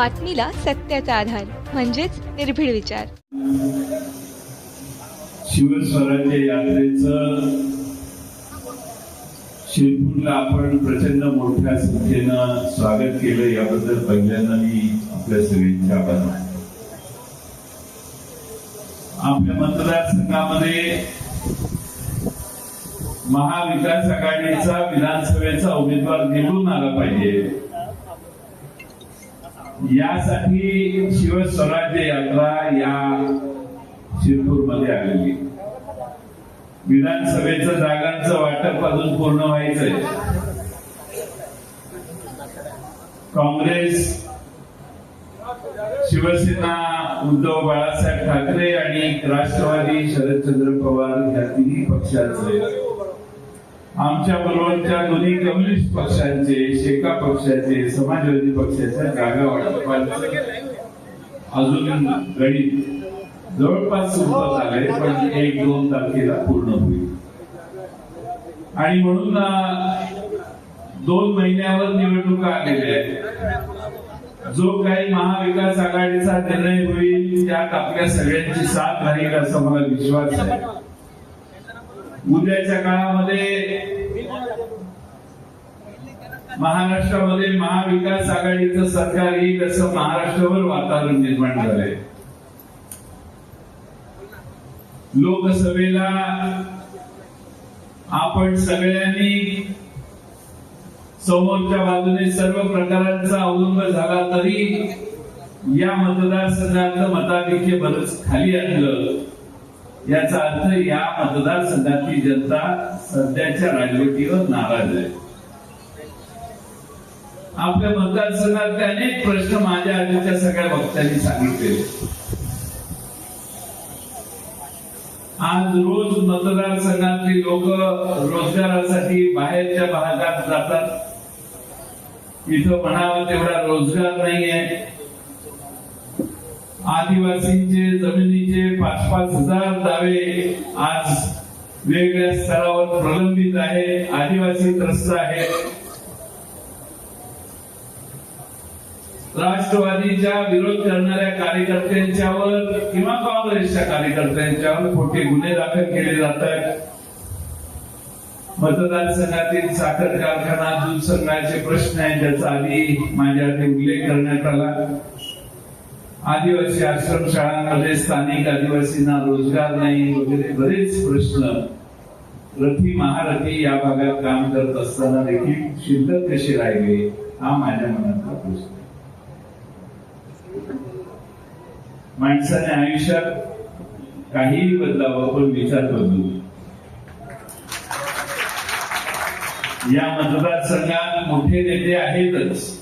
बातमीला सत्याचा आधार म्हणजेच निर्भीड विचार. शिवस्वराज्य यात्रेचं शिरपूरला आपण प्रचंड मोठ्या संख्येनं स्वागत केलं. याबद्दल पहिल्यांदा मी आपल्या सगळ्यांचे आभार आपल्या मतदारसंघामध्ये महाविकास आघाडीचा विधानसभेचा उमेदवार निवडून आला पाहिजे. यासाठी शिवस्वराज्य यात्रा या शिरपूरमध्ये आलेली. विधानसभेचं जागांचं वाटप अजून पूर्ण व्हायचंय. काँग्रेस शिवसेना उद्धव बाळासाहेब ठाकरे आणि राष्ट्रवादी शरदचंद्र पवार या तिन्ही पक्षाचे. आमच्या बरोबरच्या दोन्ही कम्युनिस्ट पक्षांचे शेका पक्षाचे समाजवादी पक्षाच्या जागा वाटपाचं अजून गणित जवळपास सुरुवात आले पण एक दोन तारखेला पूर्ण होईल. आणि म्हणून दोन महिन्यावर निवडणुका आलेल्या आहेत. जो काही महाविकास आघाडीचा निर्णय होईल त्यात आपल्या सगळ्यांची साथ राहील असा मला विश्वास आहे. उद्याच्या काळामध्ये महाराष्ट्रामध्ये महाविकास आघाडीचं सरकार येईल असं महाराष्ट्रावर वातावरण निर्माण झालंय. लोकसभेला आपण सगळ्यांनी समोरच्या बाजूने सर्व प्रकारांचा अवलंब झाला तरी या मतदारसंघातलं मताधिक्य बरंच खाली आणलं. याचा अर्थ या मतदारसंघातली जनता सध्याच्या राजवटीवर नाराज आहे. आपल्या मतदारसंघातले अनेक प्रश्न माझ्या आधीच्या सगळ्या वक्त्यांनी सांगितले. आज रोज मतदारसंघातली लोक रोजगारासाठी बाहेरच्या भागात जातात. इथं म्हणावं तेवढा रोजगार नाहीये. आदिवासींचे जमिनीचे पाच पाच हजार दावे आज वेगवेगळ्या स्तरावर प्रलंबित आहे आदिवासी त्रस्त आहेत राष्ट्रवादीच्या विरोध करणाऱ्या कार्यकर्त्यांच्यावर किंवा काँग्रेसच्या कार्यकर्त्यांच्यावर खोटे गुन्हे दाखल केले जात आहेत. मतदारसंघातील साखर कारखाना दूध संघाचे प्रश्न आहे ज्याचा आधी माझ्या उल्लेख करण्यात आला. आदिवासी आश्रम शाळांमध्ये स्थानिक आदिवासींना रोजगार नाही वगैरे बरेच प्रश्न. रथी महारथी या भागात काम करत असताना देखील शिल्लक कसे राहिले हा माझ्या मनातला प्रश्न माणसाने आयुष्यात काहीही बदलावं पण विचार बदलू या मतदारसंघात मोठे नेते आहेतच.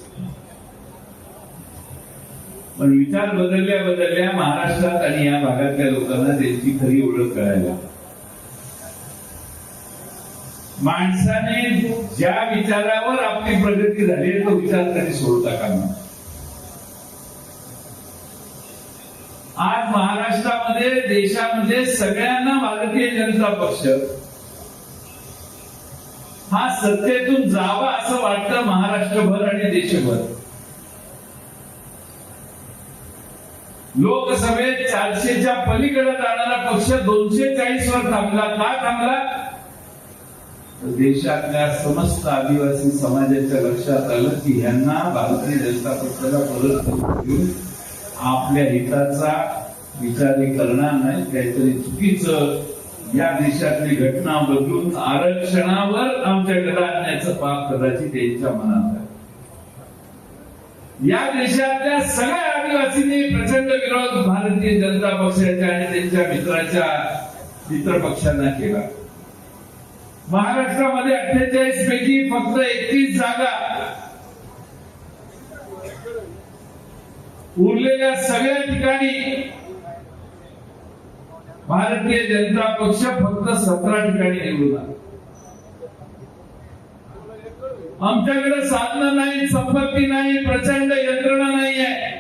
पण विचार बदलल्या बदलल्या महाराष्ट्रात आणि या भागातल्या लोकांना त्यांची खरी ओळख कळायला. माणसाने ज्या विचारावर आपली प्रगती झाली तो विचार कधी सोडता कामा. आज महाराष्ट्रामध्ये देशामध्ये सगळ्यांना भारतीय जनता पक्ष हा सत्तेतून जावा असं वाटतं महाराष्ट्रभर आणि देशभर. लोकसभेत चारशेच्या पलीकडे जाणारा पक्ष दोनशे चाळीस वर थांबला. का थांबला? देशातल्या समस्त आदिवासी समाजाच्या लक्षात आलं की यांना भारतीय जनता पक्षाला परत घेऊन आपल्या हिताचा विचारही करणार नाही काहीतरी चुकीचं या देशातली घटना बदलून आरक्षणावर आमच्याकडे आणण्याचं पाप कदाचित त्यांच्या मनात आहे. या देशातल्या सगळ्या आदिवासींनी प्रचंड विरोध भारतीय जनता पक्षाच्या आणि त्यांच्या मित्राच्या मित्र पक्षांना केला. महाराष्ट्रामध्ये अठ्ठेचाळीस पैकी फक्त एकतीस जागा उरलेल्या सगळ्या ठिकाणी भारतीय जनता पक्ष फक्त सतरा ठिकाणी निवडून आला. आमच्याकडे साधनं नाही संपत्ती नाही प्रचंड यंत्रणा नाही आहे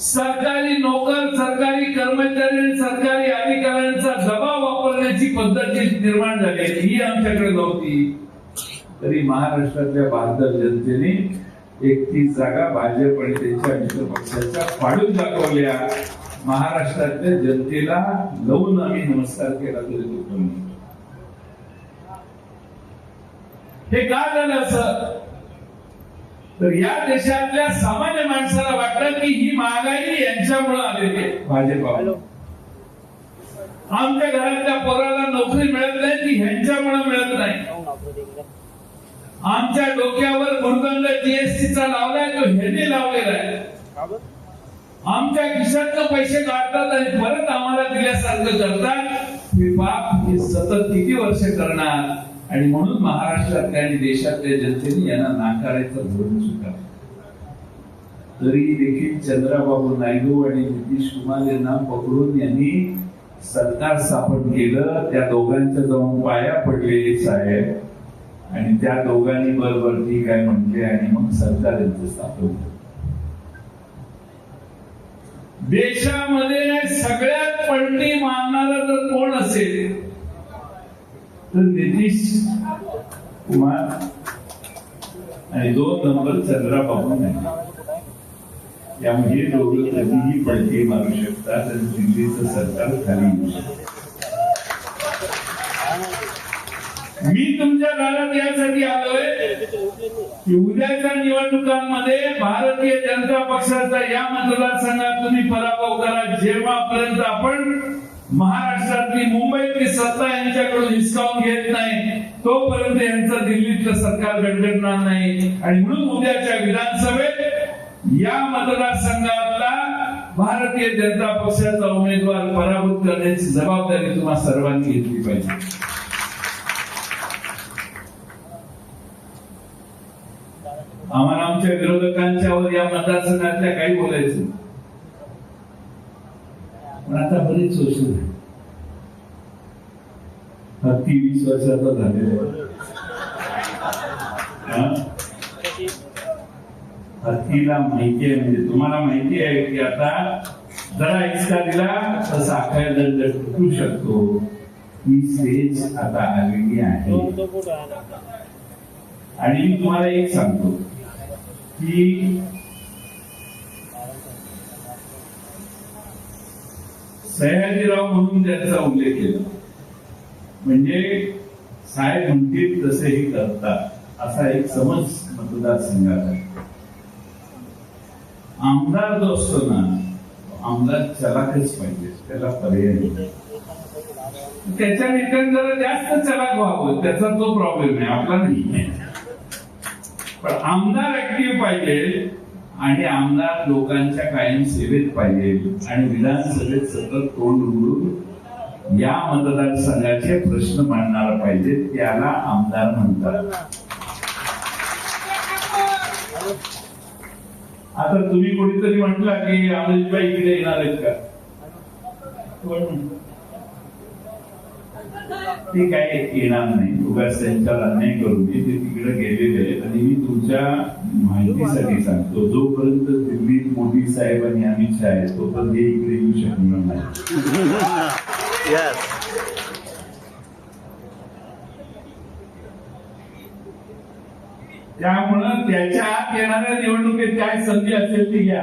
सरकारी नोकर सरकारी कर्मचारी आणि सरकारी अधिकाऱ्यांचा दबाव वापरण्याची पद्धत जी निर्माण झाली आहे, ही आमच्याकडे नव्हती. तरी महाराष्ट्रातल्या बहादर जनतेने एकतीस जागा भाजप आणि त्यांच्या मित्र पक्षाच्या फाडून दाखवल्या. महाराष्ट्रातल्या जनतेला लावून आम्ही नमस्कार केला तरी तो कमी हे का झालं असं? तर या देशातल्या सामान्य माणसाला वाटतं की ही महागाई यांच्यामुळे आलेली आहे. भाजपावर आमच्या घरातल्या पोराला नोकरी मिळत नाही ती ह्यांच्यामुळे मिळत नाही. आमच्या डोक्यावर गुणगंध जीएसटीचा लावलाय तो ह्यांनी लावलेला आहे. आमच्या खिशातनं पैसे काढतात आणि परत आम्हाला दिल्यासारखं करतात. हे पाप हे सतत किती वर्ष करणार? आणि म्हणून महाराष्ट्रातल्या आणि देशातल्या जनतेने यांना नाकारायचं धोरण स्वीकारलं. तरी देखील चंद्राबाबू नायडू आणि नितीश कुमार यांना पकडून यांनी सरकार स्थापन केलं. त्या दोघांच्या जाऊन पाया पडले साहेब. आणि त्या दोघांनी बरोबर ठीक आहे म्हटले आणि मग सरकार यांचं स्थापन देशामध्ये सगळ्यात पलटी मारणारा जर कोण असेल तर नितीश कुमार आणि दोन नंबर चंद्राबाबू नाही त्यामुळे हे दोघं कधीही पलटी मारू शकतात आणि दिल्लीचं सरकार खाली येऊ शकतं मी तुमच्या घरात यासाठी आलोय. की उद्याच्या निवडणुकांमध्ये भारतीय जनता पक्षाचा या मतदारसंघात तुम्ही पराभव करा. जेव्हापर्यंत आपण महाराष्ट्रातली मुंबईतली सत्ता यांच्याकडून हिसकावून घेत नाही तोपर्यंत यांचं दिल्लीतलं सरकार गडगडणार नाही आणि म्हणून उद्याच्या विधानसभेत या मतदारसंघातला भारतीय जनता पक्षाचा उमेदवार पराभूत करण्याची जबाबदारी तुम्हा सर्वांनी घेतली पाहिजे आम्हाला आमच्या विरोधकांच्यावर या मतदारसंघातल्या काही बोलायचं नाही. पण आता बरीच वर्ष झाली. हत्ती वीस वर्षाचा झालेला आहे. हत्तीला माहिती आहे म्हणजे तुम्हाला माहिती आहे की आता जरा इचका दिला तर साखर दंड तुटू शकतो ही स्टेज आता आलेली आहे आणि मी तुम्हाला एक सांगतो की सयाजीराव म्हणून त्यांचा उल्लेख केला. म्हणजे साहेब म्हणतील तसेही करतात असा एक समज मतदारसंघात आहे. आमदार जो असतो ना आमदार चलाकच पाहिजे त्याला पर्याय नाही. त्याच्या ठिकाणी जरा जास्त चलाक व्हावं त्याचा तो प्रॉब्लेम आहे आपला नाही. पण आमदार ऍक्टिव्ह पाहिजे आणि आमदार लोकांच्या कायम सेवेत पाहिजे. आणि विधानसभेत सतत तोंड उघडून या मतदारसंघाचे प्रश्न मांडणारा पाहिजे त्याला आमदार म्हणतात. आता तुम्ही कोणीतरी म्हटला की अमरीशबाई इकडे येणार आहेत का? ते काय येणार नाही. उगाच त्यांच्यावर अन्याय करून ते तिकडे गेलेले आहेत आणि मी तुमच्या माहितीसाठी सांगतो जोपर्यंत दिल्लीत मोदी साहेब आणि अमित शहा आहेत तोपर्यंत हे इकडे येऊ शकणार नाही. त्यामुळं त्याच्या आत येणाऱ्या निवडणुकीत काय संधी असेल ती घ्या.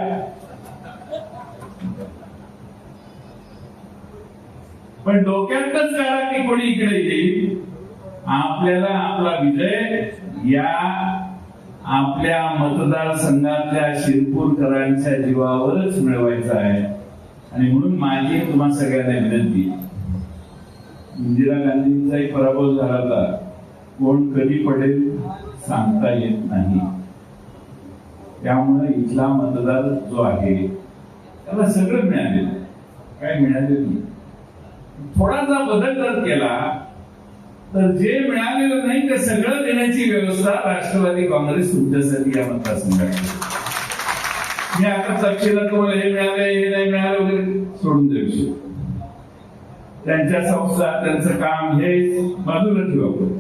पण डोक्यातच करा की कोणी इकडे येईल. आपल्याला आपला विजय या आपल्या मतदारसंघातल्या शिरपूरकरांच्या जीवावरच मिळवायचा आहे. आणि म्हणून माझी तुम्हा सगळ्यांना विनंती. इंदिरा गांधींचाही पराभव झाला होता. कोण कधी पडेल सांगता येत नाही. त्यामुळे इथला मतदार जो आहे त्याला सगळं मिळालेलं काय मिळालेलं नाही. थोडासा बदल जर केला तर जे मिळालेलं नाही ते सगळं देण्याची व्यवस्था राष्ट्रवादी काँग्रेस तुमच्यासाठी या मतदारसंघात मी आता तपशिलात तुम्हाला हे मिळालं हे नाही मिळालं वगैरे सोडून देऊ त्यांच्या संस्था त्यांचं काम हे बाजूला ठेवा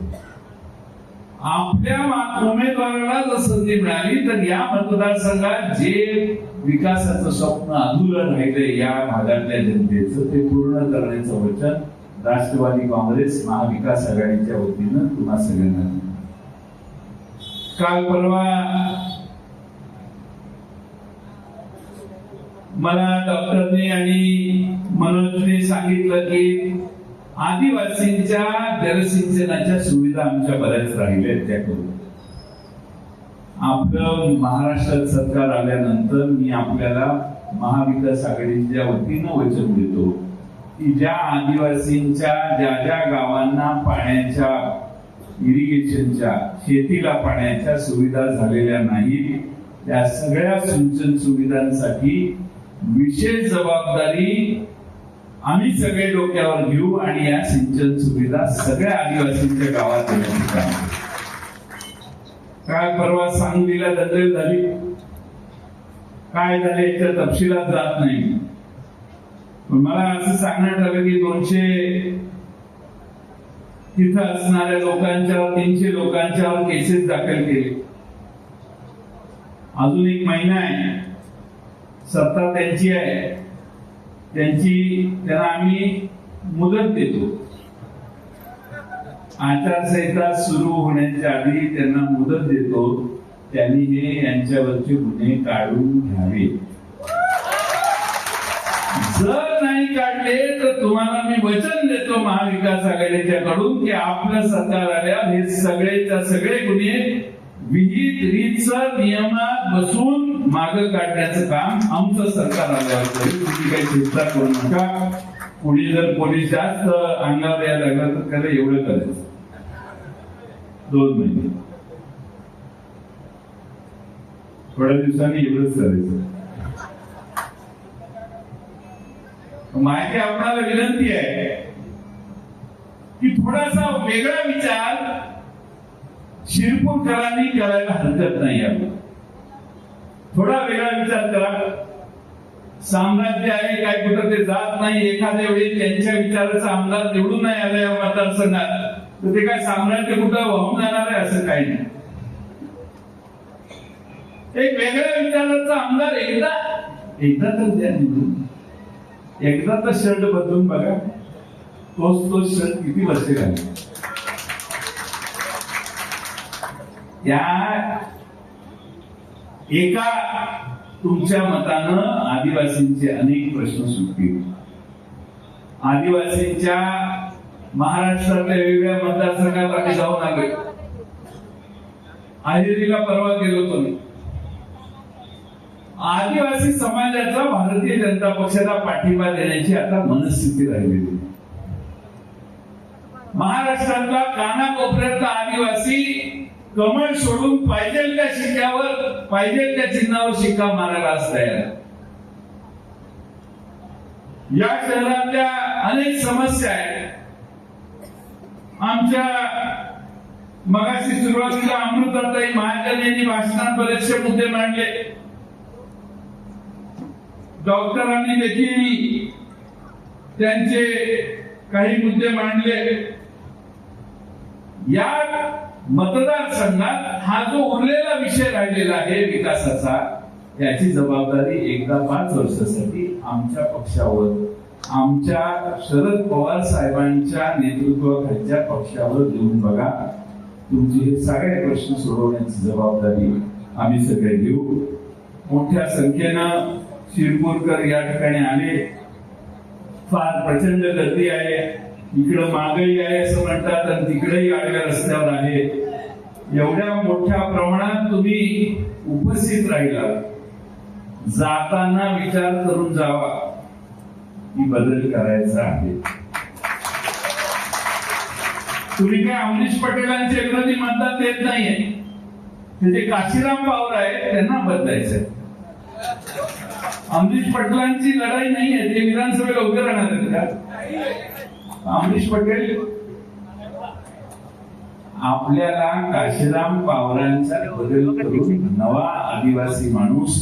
आपल्या उमेदवाराला जर संधी मिळाली तर या मतदारसंघात जे विकासाचं स्वप्न अधुरं राहिलंय या भागातल्या जनतेचं ते पूर्ण करण्याचं वचन राष्ट्रवादी काँग्रेस महाविकास आघाडीच्या वतीनं तुम्हा सगळ्यांना. काल परवा मला डॉक्टरने आणि मनोजने सांगितलं की आदिवासींच्या जलसिंचनाच्या सुविधा आमच्या बऱ्याच राहिल्या त्या करून आपलं महाराष्ट्रात सरकार आल्यानंतर मी आपल्याला महाविकास आघाडीच्या वतीनं वचन देतो. की ज्या आदिवासींच्या ज्या ज्या गावांना पाण्याच्या इरिगेशनच्या शेतीला पाण्याच्या सुविधा झालेल्या नाहीत त्या सगळ्या सिंचन सुविधांसाठी विशेष जबाबदारी आम्ही सगळे डोक्यावर घेऊ आणि या सिंचन सुविधा सगळ्या आदिवासींच्या गावात काय परवा सांगलीला दंगल झाली? काय झाले? याच्या तपशिलात जात नाही. मला असं सांगण्यात आलं की दोनशे तिथं असणाऱ्या लोकांच्यावर तीनशे लोकांच्यावर केसेस दाखल केले. अजून एक महिना आहे. सत्ता त्यांची आहे. त्यांची त्यांना आम्ही मुदत देतो. आचारसंहिता सुरू होण्याच्या आधी त्यांना मुदत देतो. त्यांनी हे यांच्यावरचे गुन्हे काढून घ्यावे जर काढले तर तुम्हाला मी वचन देतो महाविकास आघाडीच्या कडून की आपलं सरकार आल्यावर हे सगळेच्या सगळे गुन्हे विहित रीतसर नियमात बसून माग काढण्याचं काम आमचं सरकार आल्यावर तुम्ही काही चिंता करू नका. कुणी जर पोलीस जास्त अंगावर यायला लागला तर त्याला एवढं करायचं. दोन महिने. थोड्या दिवसांनी एवढंच करायचं. माझी आपणाला विनंती आहे की थोडासा वेगळा विचार शिरपूरकरांनी करायला हरकत नाही आपण थोडा वेगळा विचार करा. साम्राज्य आहे काय कुठं ते जात नाही. एखाद्या वेळी त्यांच्या विचाराचा आमदार निवडून नाही आला या मतदारसंघात. तर ते काय साम्राज्य कुठं वाहून जाणार आहे असं काही नाही. एक वेगळ्या विचाराचा आमदार एकदा एकदा तर त्या निवडून. एकदा तर शर्ट बदलून बघा. तोच तो शर्ट किती बसेल घालतो एका तुमच्या मतानं आदिवासींचे अनेक प्रश्न सुटतील. आदिवासींच्या महाराष्ट्रातल्या वेगवेगळ्या मतदारसंघात आम्ही जाऊन आलोय. आहिरीला परवा गेलो होतो मी. आदिवासी समाजाचा भारतीय जनता पक्षाला पाठिंबा देण्याची आता मनस्थिती राहिलेली महाराष्ट्रातला कानाकोपऱ्यातला आदिवासी कमळ सोडून पाहिजे त्या शिक्क्यावर पाहिजे त्या चिन्हावर शिक्का मारायला आज तयार या शहरातल्या अनेक समस्या आहेत. आमच्या मगाशी सुरुवातीला अमृताताई महाजन यांनी भाषणात बरेचसे मुद्दे मांडले. डॉक्टरांनी देखील त्यांचे काही मुद्दे मांडले. या मतदारसंघात हा जो उरलेला विषय राहिलेला आहे विकासाचा त्याची जबाबदारी एकदा पाच वर्षासाठी आमच्या पक्षावर आमच्या शरद पवार साहेबांच्या नेतृत्वाखालच्या पक्षावर देऊन बघा. तुमचे हे सगळे प्रश्न सोडवण्याची जबाबदारी आम्ही सगळे घेऊ. मोठ्या संख्येनं शिरपूरकर या ठिकाणी आले. फार प्रचंड गर्दी आहे. इकडं मागही आहे असं म्हणतात आणि तिकडेही आडव्या रस्त्यावर आहे. एवढ्या मोठ्या प्रमाणात तुम्ही उपस्थित राहिला. जाताना विचार करून जावा की बदल करायचा आहे. तुम्ही काय अमरीश पटेलांचे विरोधी म्हणतात येत नाहीये. ते जे काशीराम पावर आहे त्यांना बदलायचं अमरीश पटेलांची लढाई नाही आहे ते विधानसभेला उभे राहणार आहेत का? अमरीश पटेल आपल्याला काशीराम पावरांचा बदल करून नवा आदिवासी माणूस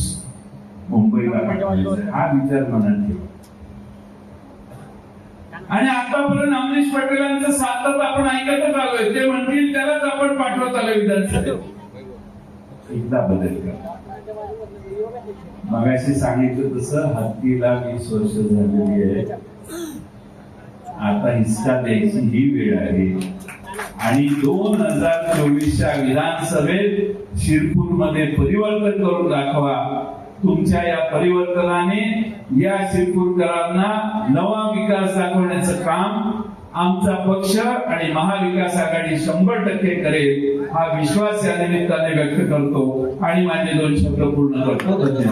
मुंबईला पाठवायचा हा विचार मनात ठेवा. आणि आतापर्यंत अमरीश पटेलांचं सातत आपण ऐकतच आलोय. ते म्हणतील त्यालाच आपण पाठवत आलोय विधानसभेत. एकदा बदल करा. मगाशी सांगितलं तसं हत्तीला वीस वर्ष झालेली आहे. आता हिस्सा द्यायची ही वेळ आहे. आणि दोन हजार चोवीसच्या विधानसभेत शिरपूरमध्ये परिवर्तन करून दाखवा. तुमच्या या परिवर्तनाने या शिरपूरकरांना नवा विकास दाखवण्याचं काम आमचा पक्ष आणि महाविकास आघाडी शंभर टक्के करेल हा विश्वास या निमित्ताने व्यक्त करतो आणि माझे दोन शब्द पूर्ण करतो. धन्यवाद.